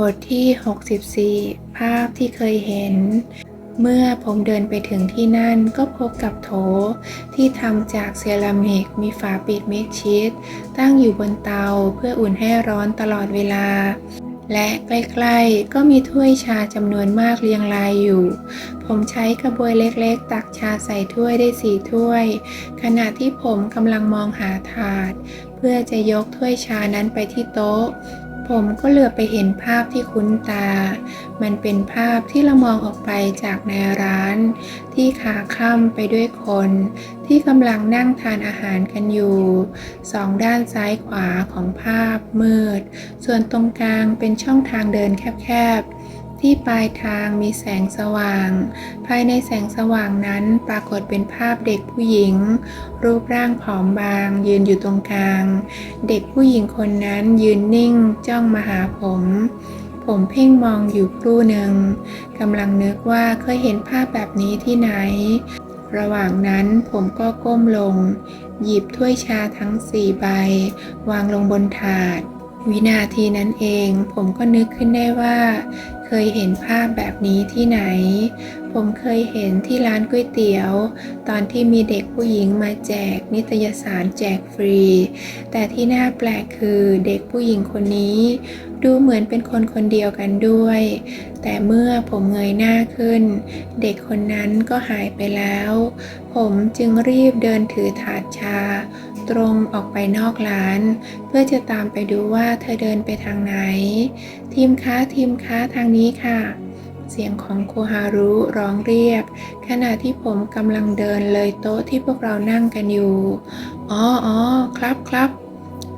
บทที่ 64 ภาพที่เคยเห็น เมื่อผมเดินไปถึงที่นั่นก็พบกับโถ ที่ทำจากเซรามิกมีฝาปิดเมิดชิดตั้งอยู่บนเตาเพื่ออุ่นให้ร้อนตลอดเวลา และใกล้ๆ ก็มีถ้วยชาจำนวนมากเรียงรายอยู่ ผมใช้กระบวยเล็กๆ ตักชาใส่ถ้วยได้สี่ถ้วย ขณะที่ผมกำลังมองหาถาด เพื่อจะยกถ้วยชานั้นไปที่โต๊ะ ผมก็เหลือไปเห็นภาพที่คุ้นตา มันเป็นภาพที่เรามองออกไปจากในร้าน ที่ขาค่ำไปด้วยคน ที่กำลังนั่งทานอาหารกันอยู่ สองด้านซ้ายขวาของภาพมืด ส่วนตรงกลางเป็นช่องทางเดินแคบๆ ที่ปลายทางมีแสงสว่าง ภายในแสงสว่างนั้นปรากฏเป็นภาพเด็กผู้หญิง รูปร่างผอมบาง ยืนอยู่ตรงกลาง เด็กผู้หญิงคนนั้นยืนนิ่งจ้องมาหาผม ผมเพ่งมองอยู่ครู่หนึ่งกำลังนึกว่าเคยเห็นภาพแบบนี้ที่ไหน ระหว่างนั้นผมก็ก้มลง หยิบถ้วยชาทั้งสี่ใบ วางลงบนถาด วินาทีนั้นเองผมก็นึกขึ้นได้ว่า เคยเห็นภาพแบบนี้ที่ไหน ผมเคยเห็นที่ร้านก๋วยเตี๋ยว ตอนที่มีเด็กผู้หญิงมาแจกนิตยสารแจกฟรี แต่ที่น่าแปลกคือเด็กผู้หญิงคนนี้ ดูเหมือนเป็นคนคนเดียวกันด้วย แต่เมื่อผมเงยหน้าขึ้น เด็กคนนั้นก็หายไปแล้ว ผมจึงรีบเดินถือถาดชา ตรงออกไปนอกร้าน เพื่อจะตามไปดูว่าเธอเดินไปทางไหน ทีมค้าทีมค้าทางนี้ค่ะ เสียงของโคฮารุร้องเรียก ขณะที่ผมกำลังเดินเลยโต๊ะที่พวกเรานั่งกันอยู่ อ๋ออ๋อครับครับ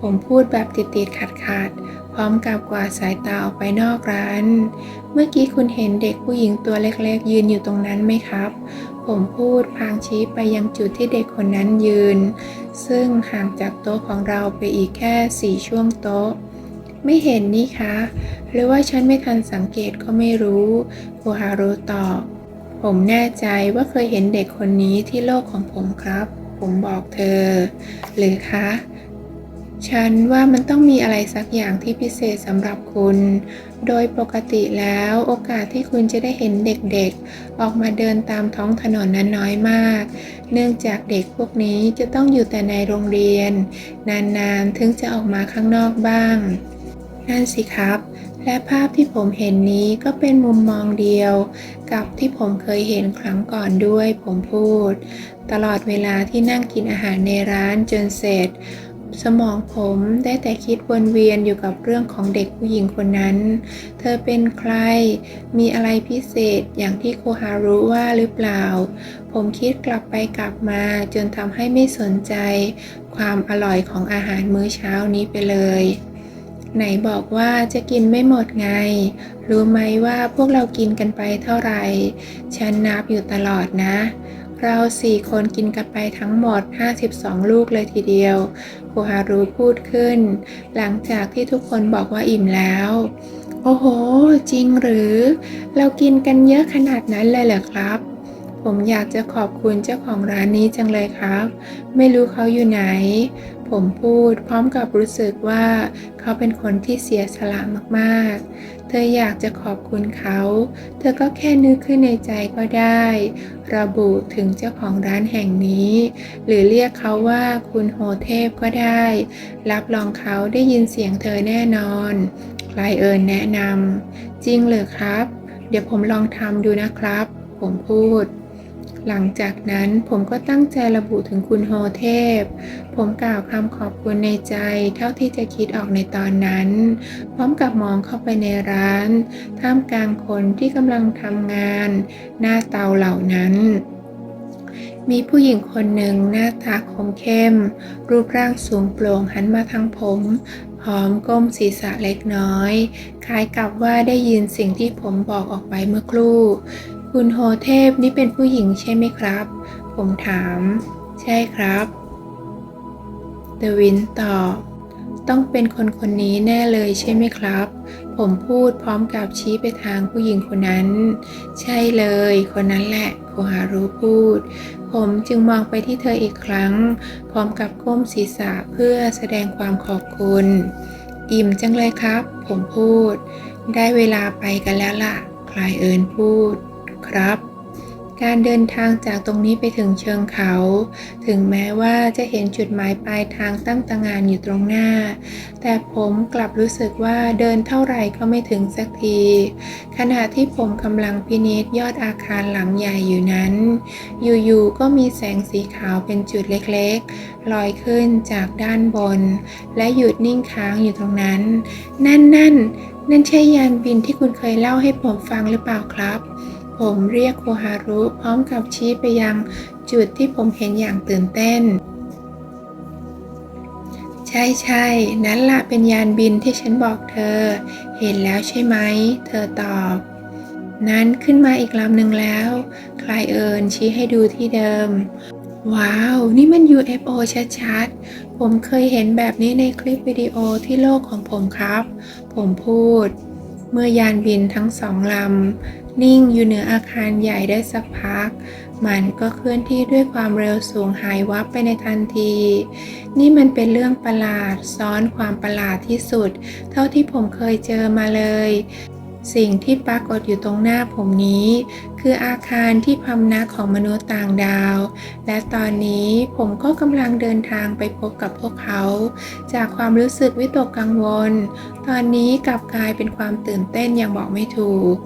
ผมพูดแบบติดติดขาดขัดๆ พร้อมกับกวาดสายตาออกไปนอกร้าน เมื่อกี้คุณเห็นเด็กผู้หญิงตัวเล็กๆ ยืนอยู่ตรงนั้นไหมครับ ผมพูดพางชี้ไปยังจุดที่เด็กคนนั้นยืน ซึ่งห่างจากโต๊ะของเราไปอีกแค่สี่ช่วงโต๊ะ ไม่เห็นนี่คะ หรือว่าฉันไม่ทันสังเกตก็ไม่รู้โคฮารุตอบ ผมแน่ใจว่าเคยเห็นเด็กคนนี้ที่โลกของผมครับ ผมบอกเธอ หรือคะ ฉันว่ามันต้องมีอะไรสักอย่างที่พิเศษสำหรับคุณ โดยปกติแล้วโอกาสที่คุณจะได้เห็นเด็กๆ ออกมาเดินตามท้องถนนนั้นน้อยมาก เนื่องจากเด็กพวกนี้จะต้องอยู่แต่ในโรงเรียน นานๆ ถึงจะออกมาข้างนอกบ้าง นั่นสิครับ และภาพที่ผมเห็นนี้ก็เป็นมุมมองเดียว กับที่ผมเคยเห็นครั้งก่อนด้วยผมพูด ตลอดเวลาที่นั่งกินอาหารในร้านจนเสร็จ สมองผมได้แต่คิดวนเวียนอยู่กับเรื่องของเด็กผู้หญิงคนนั้น เธอเป็นใคร มีอะไรพิเศษอย่างที่โคฮารุว่าหรือเปล่า ผมคิดกลับไปกลับมาจนทำให้ไม่สนใจ ความอร่อยของอาหารมื้อเช้านี้ไปเลย ไหนบอกว่าจะกินไม่หมดไง รู้ไหมว่าพวกเรากินกันไปเท่าไหร่ ฉันนับอยู่ตลอดนะ เราสี่คนกินกันไปทั้งหมด 52 ลูกเลยทีเดียวโคฮารุพูดขึ้น หลังจากที่ทุกคนบอกว่าอิ่มแล้ว โอ้โห จริงหรือ เรากินกันเยอะขนาดนั้นเลยเหรอครับ ผมอยากจะขอบคุณเจ้าของร้านนี้จังเลยครับ ไม่รู้เขาอยู่ไหน ผมพูด พร้อมกับรู้สึกว่าเขาเป็นคนที่เสียสละมากๆ เธออยากจะขอบคุณเขา เธอก็แค่นึกขึ้นในใจก็ได้ ระบุถึงเจ้าของร้านแห่งนี้ หรือเรียกเขาว่าคุณโฮเทพก็ได้ รับรองเขาได้ยินเสียงเธอแน่นอนไลเอิญแนะนำจริงเหรอครับ เดี๋ยวผมลองทำดูนะครับ ผมพูด หลังจากนั้นผมก็ตั้งใจระบุถึงคุณโฮเทพ ผมกล่าวคำขอบคุณในใจเท่าที่จะคิดออกในตอนนั้น พร้อมกับมองเข้าไปในร้าน ท่ามกลางคนที่กำลังทำงาน หน้าเตาเหล่านั้นมีผู้หญิงคนหนึ่งหน้าตาคมเข้ม รูปร่างสูงโปร่งหันมาทางผมพร้อมก้มศีรษะเล็กน้อย คล้ายกับว่าได้ยินสิ่งที่ผมบอกออกไปเมื่อครู่ คุณโฮเทพนี่เป็นผู้หญิงใช่ไหมครับ ผมถาม ใช่ครับเดวินตอบต้องเป็นคนคนนี้แน่เลยใช่ไหมครับ ผมพูดพร้อมกับชี้ไปทางผู้หญิงคนนั้น ใช่เลย คนนั้นแหละโคฮารุพูด ผมจึงมองไปที่เธออีกครั้ง พร้อมกับก้มศีรษะเพื่อแสดงความขอบคุณ อิ่มจังเลยครับ ผมพูด ได้เวลาไปกันแล้วล่ะคลายเอิญพูด ครับ การเดินทางจากตรงนี้ไปถึงเชิงเขา ถึงแม้ว่าจะเห็นจุดหมายปลายทางตั้งต่างานอยู่ตรงหน้า แต่ผมกลับรู้สึกว่าเดินเท่าไหร่ก็ไม่ถึงสักที ขณะที่ผมกำลังพินิจยอดอาคารหลังใหญ่อยู่นั้น อยู่ๆก็มีแสงสีขาวเป็นจุดเล็กๆลอยขึ้นจากด้านบน และหยุดนิ่งค้างอยู่ตรงนั้น นั่นนั่นนั่นใช่ยานบินที่คุณเคยเล่าให้ผมฟังหรือเปล่าครับ ผมเรียกโคฮารุพร้อมกับชี้ไปยังจุดที่ผมเห็นอย่างตื่นเต้น ใช่ใช่นั่นละเป็นยานบินที่ฉันบอกเธอ เห็นแล้วใช่ไหม เธอตอบ นั้นขึ้นมาอีกลำหนึ่งแล้ว คลายเอิญชี้ให้ดูที่เดิม ว้าว นี่มัน UFO ชัดๆ ผมเคยเห็นแบบนี้ในคลิปวิดีโอที่โลกของผมครับ ผมพูด เมื่อยานบินทั้งสองลำ นิ่งอยู่เหนืออาคารใหญ่ได้สักพัก มันก็เคลื่อนที่ด้วยความเร็วสูงหายวับไปในทันที นี่มันเป็นเรื่องประหลาดซ้อนความประหลาดที่สุด เท่าที่ผมเคยเจอมาเลย สิ่งที่ปรากฏอยู่ตรงหน้าผมนี้ คืออาคารที่พำนักของมนุษย์ต่างดาว และตอนนี้ผมก็กำลังเดินทางไปพบกับพวกเขา จากความรู้สึกวิตกกังวล ตอนนี้กลับกลายเป็นความตื่นเต้นอย่างบอกไม่ถูก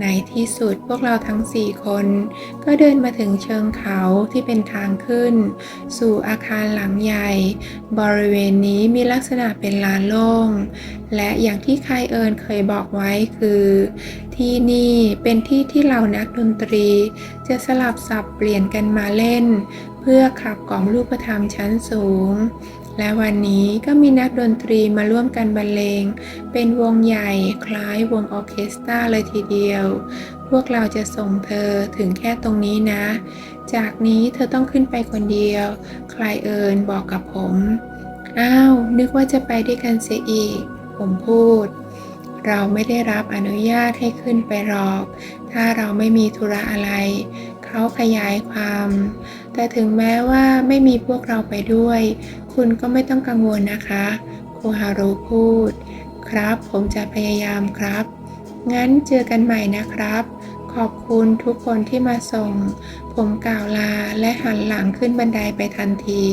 ในที่สุดพวกเราทั้งสี่คน ก็เดินมาถึงเชิงเขาที่เป็นทางขึ้น สู่อาคารหลังใหญ่ บริเวณนี้มีลักษณะเป็นลานโล่ง และอย่างที่คายเอิญเคยบอกไว้คือ ที่นี่เป็นที่ที่เหล่านักดนตรี จะสลับสับเปลี่ยนกันมาเล่น เพื่อขับกล่อมรูปธรรมชั้นสูงและวันนี้ก็มีนักดนตรีมาร่วมกันบรรเลง เป็นวงใหญ่คล้ายวงออเคสตราเลยทีเดียว พวกเราจะส่งเธอถึงแค่ตรงนี้นะ จากนี้เธอต้องขึ้นไปคนเดียว ใคลายเอิญบอกกับผม อ้าว นึกว่าจะไปด้วยกันเสียอีก ผมพูด เราไม่ได้รับอนุญาตให้ขึ้นไปหรอก ถ้าเราไม่มีธุระอะไร เขาขยายความ แต่ถึงแม้ว่าไม่มีพวกเราไปด้วย คุณก็ไม่ต้องกังวลนะคะโคฮารุพูด ครับ ผมจะพยายามครับ งั้นเจอกันใหม่นะครับ ขอบคุณทุกคนที่มาส่ง ผมกล่าวลาและหันหลังขึ้นบันไดไปทันที